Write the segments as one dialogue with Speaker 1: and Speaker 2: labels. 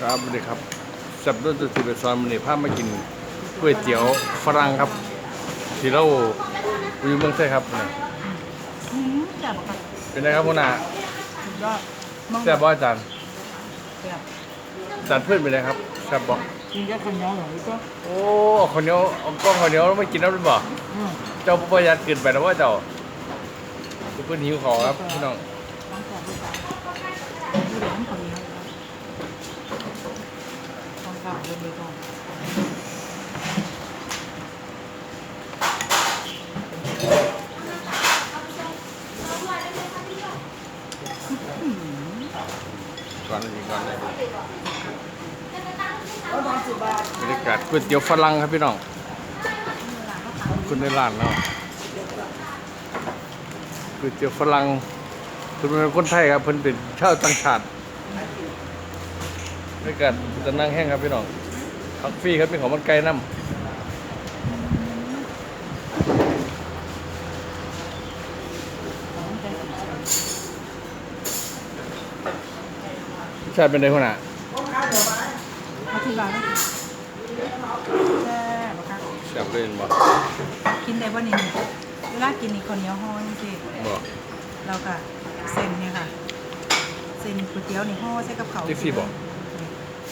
Speaker 1: ครับสวัสดีครับสับด้วยตัวสิบเอ็ดซอยมันนี่พามากินก๋วยเตี๋ยวฝรั่งครับที่เราอยู่เมืองไทยครับเนี่ย
Speaker 2: อืมแซ่บค่ะ
Speaker 1: เป็นไงครับพ่อหน้า
Speaker 2: สุดยอดมอง
Speaker 1: แซ่บบ่อาจารย์
Speaker 2: แซ่บ
Speaker 1: อาจารย์เพื่อนเป็นไงครับแซ่บบ่
Speaker 2: กินแค่คนเดียวเหรอพี่ก็
Speaker 1: โอ้เอาข้าวเหนียวเอากล้องข้าวเหนียวไม่กินแล้วหรือเปล่า
Speaker 2: อืม
Speaker 1: เจ้าประหยัดเกินไปนะว่าเจ้าเพื่อนหิวของครับพี่น้อง
Speaker 2: น้องแซ่บด้วยกันดูเดี๋ยวน้ำคนเดียว ต้องกลับเดินไปก่อน
Speaker 1: ก่อนนี้ก่อนเลยบรรยากาศก๋วยเตี๋ยวฝรั่งครับพี่น้องคุณในร้านแล้วก๋วยเตี๋ยวฝรั่งคุณเป็นคนไทยครับเพิ่นเป็นชาวต่างชาติ บรรยากาศจะนั่งแห้งครับพี่น้องพักฟรีครับเป็นของมันไก่น้ำชาติเป็นไงคนน่ะ
Speaker 2: มาที่ร้านแซ่บค่ะ
Speaker 1: แซ่บเลยบ่
Speaker 2: กินได้ป่ะนี่เวลากินนี่คนเหนียวห่อจริง
Speaker 1: บ่
Speaker 2: ๆเราก็เส้นเนี่ยค่ะ เส้นก๋วยเตี๋ยวนี่ห่อใส่กับเขาว
Speaker 1: จิ๊กซี่บ่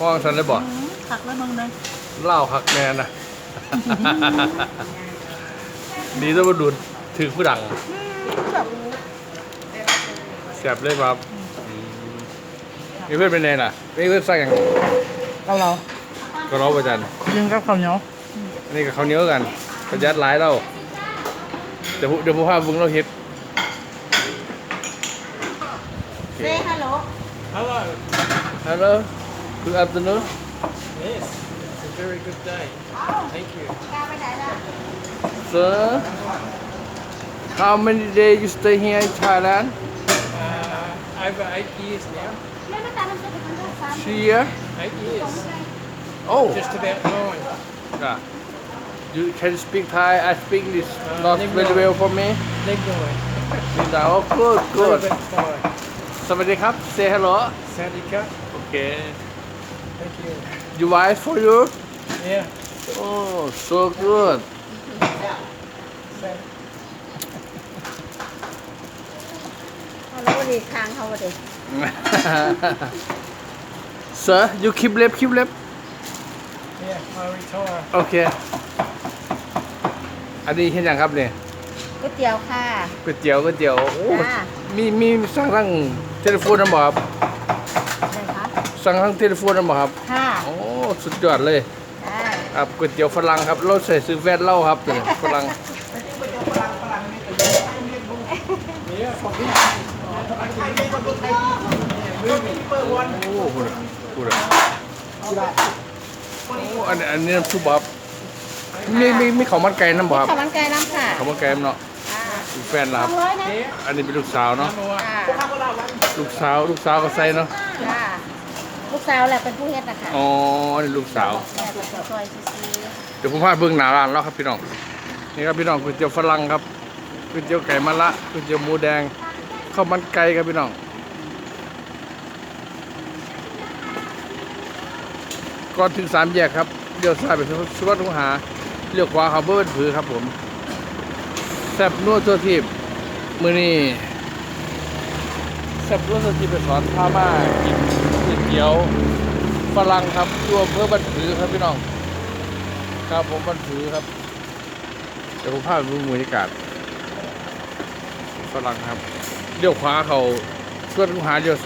Speaker 1: ห้องฉันเลยบ่
Speaker 2: อืมผักแล้วมึงเลย
Speaker 1: เหล้าคักแน่นะดีแตัวาดูดถือผู้ดัง
Speaker 2: แบบ
Speaker 1: แสบเลยครับมีเพื่อนเป็นไงล่ะมีเพื่อนสร้างอย่าง
Speaker 2: เราเรา
Speaker 1: ก็ร้องประจัน
Speaker 2: ดึงกับข้าวเหนียว
Speaker 1: อันนี้กับเขาวเหนี้ยวกันประหยัดหลายเราเดี๋ยวผู้เดี๋ยวผู้ภาพบุ้งเราเฮ็ด
Speaker 2: Say hello
Speaker 3: Hello.
Speaker 1: Hello Good afternoon
Speaker 3: Yes, it's a very good day. Thank you.
Speaker 1: Sir How many days you stay here in Thailand
Speaker 3: Uh, over eight years now.
Speaker 1: Three years
Speaker 3: Eight years.
Speaker 1: Oh
Speaker 3: Just about nine.
Speaker 1: yeah. You can speak Thai I speak English
Speaker 3: Uh,
Speaker 1: not
Speaker 3: Negro.
Speaker 1: very well for me
Speaker 3: Negroid.
Speaker 1: Now good good
Speaker 3: Little bit Thai.
Speaker 1: สวัสดีครับ say hello
Speaker 3: Sadika.
Speaker 1: okay
Speaker 3: Thank you.
Speaker 1: you wife for you
Speaker 3: Yeah.
Speaker 1: oh so good
Speaker 4: แล้ววันนี้ค้างเขาวันนี้
Speaker 1: sir you keep left keep left
Speaker 3: Yeah, I retire.
Speaker 1: โอเคอันนี้เห็นยังครับเนี่ย
Speaker 4: ก๋วยเตี๋ยวค่ะ
Speaker 1: ก๋วยเตี๋ยวก๋วยเตี๋ยวโอ้
Speaker 4: จ้า
Speaker 1: มีมีสั่งทางเทเลโฟนนะบ่ครับ
Speaker 4: อะไรคะ
Speaker 1: สั่งทางเทเลโฟนนะบ่ครับ
Speaker 4: ค่ะ
Speaker 1: โอ้สุดยอดเลย
Speaker 4: ได้
Speaker 1: ครับก๋วยเตี๋ยวฝรั่งครับเราใส่ซื้อแว่นเหล้าครับเนี่ยฝรั่ง
Speaker 3: Yeah.
Speaker 1: โอ้พูดอะพูดอะโอ้อันนี้อันนี้น้ำซุปบ่ครับมีมีมีข้าวมันไก่น้ำบ่ครับ
Speaker 4: ข้าวมันไก่น้ำค่ะ
Speaker 1: ข้าวมันไก่เนาะ
Speaker 4: ค่ะ
Speaker 1: มีแฟนเรา
Speaker 4: ส
Speaker 1: ค
Speaker 4: อ
Speaker 1: รับ
Speaker 4: งร้อยนะ
Speaker 1: อันนี้เป็นลูกสาวเนาะ
Speaker 3: Number one.
Speaker 4: ค่ะ
Speaker 1: ลูกสาวลูกสาวก็ใส่เนาะ
Speaker 4: ค่ะ ลูกสาวแหละเป็นผู้เฮ็ดนะคะ
Speaker 1: อ๋ออันนี้ลูกสาว
Speaker 4: แม่เป็นคนซอยซื้อ
Speaker 1: เดี๋ยวผมพาเบื้องหน้าร้านแล้วครับพี่น้องนี่ครับพี่น้องก๋วยเตี๋ยวฝรั่งครับก๋วยเตี๋ยวไก่มะละก๋วยเตี๋ยวหมูแดงข้าวมันไก่ครับพี่น้องก่อนถึงสามแยกครับเลี้ยวซ้ายไปสุวัสดิ์หาเลี้ยวขวาเขาเบิ้ลผือครับผมแซ่บนัวตัวทีบมือนี้แซ่บนัวตัวทีบไปสอนพามากินก๋วย เตี๋ยวฝรั่งครับตัวเพื่อบันผือครับพี่น้อง ครับผมบันผือครับ เดี๋ยวผมพาไปดูบรรยากาศฝรั่งครับเลี้ยวขวาเขาสวนกุหาเลี้ยว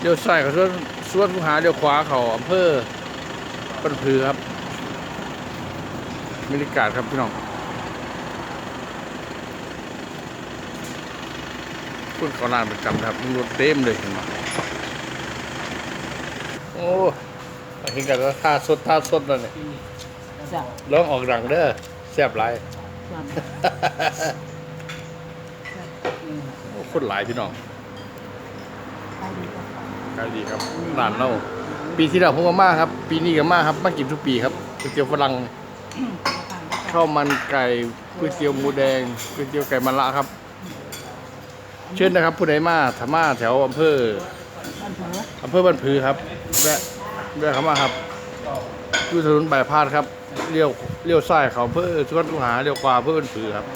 Speaker 1: เลี้ยวซ้ายเขาสวนสวนกุหาเลี้ยวขวาเขาอำเภอบันผือครับบรรยากาศครับพี่น้องคุณเขาลานประจำครับรถเต็มเลยเห็นไหม อ้เห็นกันว่าท่าสดท่าสดแล้วเนี่ย
Speaker 2: จ้ะ
Speaker 1: ร้องออกดังเด้อแซ่บหลาย
Speaker 2: จ้ะ
Speaker 1: โอ้คนหลายพี่น้อง
Speaker 2: ไปดีกว่า
Speaker 1: ขายดีครับร้านเราปีที่แล้วผมก็มาครับ ปีนี้ก็มาครับมากินทุกปีครับก๋วยเตี๋ยวฝรั่งข้าวมันไก่ก๋วยเตี๋ยวหมูแดงก๋วยเตี๋ยวไก่มะละครับ เชิญนะครับผู้ใดมาถ้ามาแถวอำเภอ
Speaker 2: บ้านเถอะ
Speaker 1: อำเภอบ้านผือครับ แวะแวะเข้ามาครับอยู่ถนนบายพาดครับเลี้ยวเลี้ยวซ้ายเขาอำเพื่อสุวรรณคูหาเลี้ยวขวาอำเพื่อบ้านผือครับ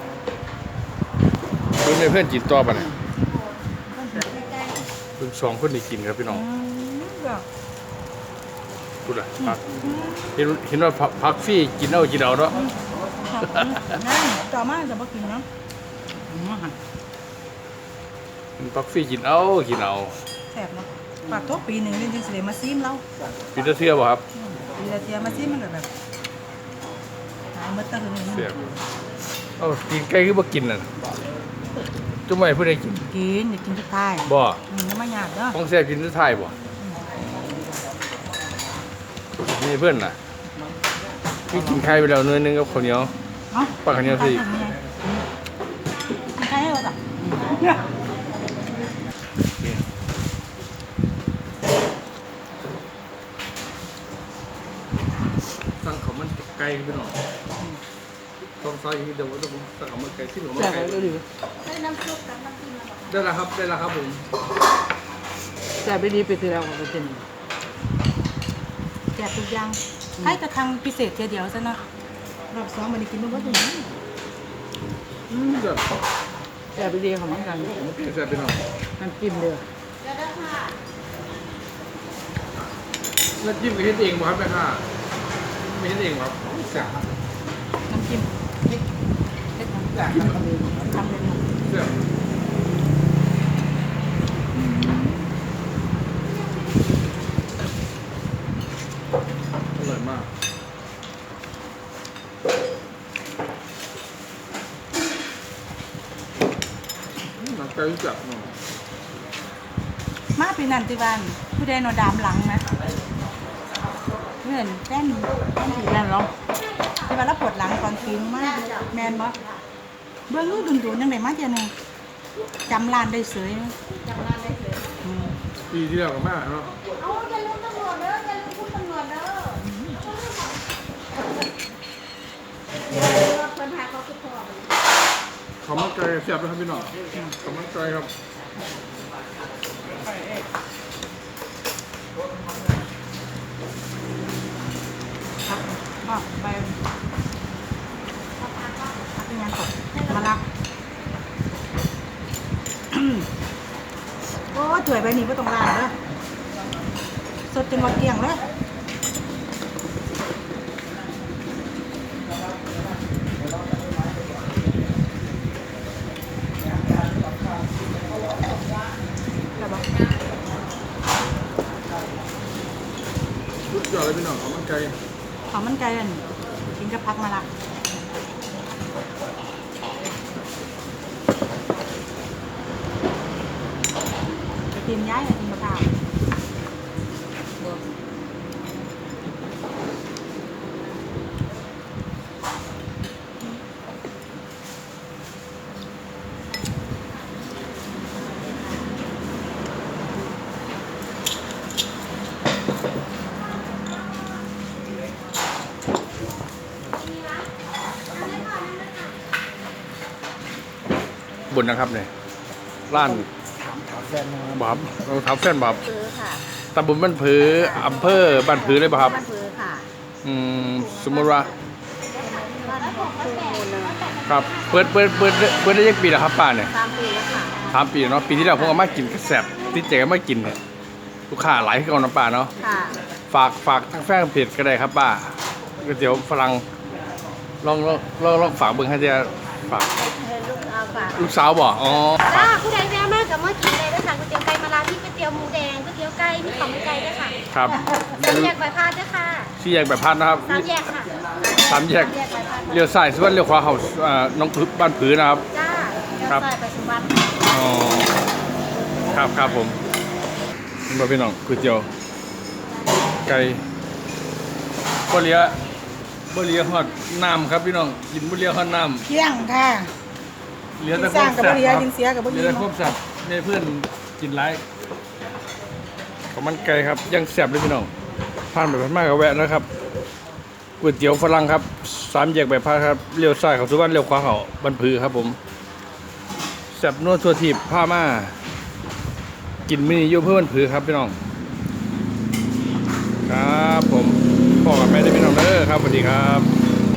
Speaker 1: เพื่อนในเพื่อนจิตต่อปะเนี่ยเพิ่งสองคนนี่กินครับพี่น้อง
Speaker 2: อืมแบบ
Speaker 1: พูดอะพักเห็นเห็นว่าพักพักฟรี่กินเอากินเอาเนาะ
Speaker 2: ครับนั่นต่อมาจะบ่กินเนาะอืม
Speaker 1: พักฟรี่กินเอากินเอา
Speaker 2: แซ่บเนาะ ปากทุกปีหนึ่งจริงๆสิเลยมาซิมเรา
Speaker 1: ปีเตอร์เทียบ่ครับ
Speaker 2: ปีละเทียมาซิมมันก็แบบหายหมดตั้งแต่หนึ่ง
Speaker 1: เสียบเอากินไก่คือบ่กินน่ะจุ่มไม่เพื่อนได้กิน
Speaker 2: กินอย่ากินทุกท้าย
Speaker 1: บ่
Speaker 2: อืมน้ำมันหยาบเด้อ
Speaker 1: ของแซ่บกินทุกท้ายบ่นี่เพื่อนน่ะพี่กินไข่ไปแล้วเนื้อนึงกับข้าวเหนียว
Speaker 2: เอ้า
Speaker 1: ปากข้าวเหนียวสิ
Speaker 2: กินใครให้เราจ้ะ
Speaker 1: สั่งข้าวมันไก่พี่น้องต้องใส่เดี๋ยวต้องสั่งข้าวมันไก่ที่หนูมา
Speaker 2: แซ่บ
Speaker 1: ไก่
Speaker 2: เลยดิ
Speaker 4: ได้น้ำซุปกับน้ำจิ้มแล้วบอก
Speaker 1: ได้แล้วครับได้แล้วครับผม
Speaker 2: แซ่บไปดีไปทีแล้วก็เป็นแซ่บทุกอย่างให้แต่ครั้งพิเศษเทียเดียวซะเนาะรอบสองมันได้กินบ่หมดเลย
Speaker 1: อืมแซ่บ
Speaker 2: แซ่บไปดีของมันกัน
Speaker 1: ผมกินแซ่บพี่น้อง
Speaker 2: น้ำจิ้มเด้อ
Speaker 4: เดี๋ยวเด้อค่ะ
Speaker 1: แล้วจิ้มกับเฮ็ดเองบ่ครับแม่ค้าไม่เฮ็ดเองบ่ครับ แซ่บ
Speaker 2: น้ำจิ้มเฮ็ดเฮ็ดน้ำจิ้มทำเองทำเอง
Speaker 1: แซ่บอร่อยมากหนังไก่จับเนาะ
Speaker 2: มาปีนันติวันผู้ใดนอนดามหลังนะ เพื่อนแป้นแป้นผีแม่นเหรอที่ว่าเราปวดหลังตอนทิ้งมากแมนบ่เบื้องนู้นดุนๆยังไงมาเจานึงจำร้านได้เสย
Speaker 4: จำร้านได้เลย
Speaker 2: อืม
Speaker 1: ปีที่แล้วกับแม่เนาะ
Speaker 4: เอาอย่าลืมตำรวจเด้ออย่าลืมพูดตำรวจเด้อเพิ่นพาเขาคือพ่อไป
Speaker 1: ขาวมันไก่แซ่บนะครับพี่น้องขาวมันไก่ครับ
Speaker 2: ครับ ก็ไปพักงานศพมารับโอ้ถวยใบนี้ไม่ต้องล้างเลยสดจนหมดเกลี้ยงเลย ครับผม
Speaker 1: สุดยอดเลยพี่น้องขาวมันไก่
Speaker 2: ข้าว มันไก่อันกินกับพักมาละกินย้ายกินกับข้าว
Speaker 1: บนนะครับเนี่ยร้านบอบเราทำแฟนบอบ
Speaker 4: ซื้อค่ะ
Speaker 1: ตำบลบ้านผืออำเภอบ้านผือเลยป่ะครับ
Speaker 4: บ้านผือค่ะ
Speaker 1: อืมสมมติว่า
Speaker 4: บ้านผือมูลเลย
Speaker 1: ครับเปิดเปิดเปิดเปิดได้ยังปีแล้วครับป้าเนี่ย
Speaker 4: สามปีแล้วค่ะ
Speaker 1: สามปีแล้วเนาะปีที่แล้วผมเอามากินกระแสบติดใจกันมากินเนี่ยลูกค้าหลายขึ้นเอาน้ำปลาเนาะ
Speaker 4: ค่ะ
Speaker 1: ฝากฝากทางแฟนเพจก็ได้ครับป้าก๋วยเตี๋ยวฝรั่งลองลองลองลองฝากเบิ่งให้เจะฝาก
Speaker 4: ให้ลูกเอาฝาก
Speaker 1: ลูกสาวบอกอ๋อฝา
Speaker 4: จ้ากผู้ใดแวะมากกับเมื่อกินเลยนะคะก๋วยเตี๋ยวไก่มะระที่ก๋วยเตี๋ยวหมูแดงก๋วยเตี๋ยวไก่มีของไก่ด้วยค่ะ
Speaker 1: ครับ
Speaker 4: สามแยกใบพาดด้วยค่ะ
Speaker 1: ที่แยกแบบพัดนะครับ
Speaker 4: สามแยกค่ะ
Speaker 1: สามแยก
Speaker 4: แยกใบพาด
Speaker 1: เลี้ยวซ้ายสุวรรณเลี้ยวขวาเขาอ่าน้องผือบ้านผือนะครับ
Speaker 4: จ้าเดี๋ยว
Speaker 1: ครับ
Speaker 4: ซอยไปสุวรรณ
Speaker 1: อ๋อครับครับผมนี่บ่พี่น้องก๋วยเตี๋ยวไก่บ่เหลียบ่เหลียฮอดน้ำครับพี่น้องกินบ่เหลียฮอดน้ำ
Speaker 2: เที่ยงค่ะ
Speaker 1: เหลือกิแต่
Speaker 2: นคสร้วามกับแซ่บบ่เหลือนเสียกับบ่เหลื
Speaker 1: อกินแต่ความแซ่บในเพื่อนกินไรของมันไก่ครับยังแซ่บเลยพี่น้องผ่านไปผ่านมาก็แวะนะครับก๋วยเตี๋ยวฝรั่งครับสามแยกแบบพาครับเลี้ยวซ้ายเขาสุวรรณเลี้ยวขวาเขาบันพือครับผมแซ่บนวดทัวทีบผ้ามากินมินิโยเพื่อบันผือครับพี่น้อง ครับผมพ่อกับแม่ได้พี่น้องเด้อครับสวัสดีครับ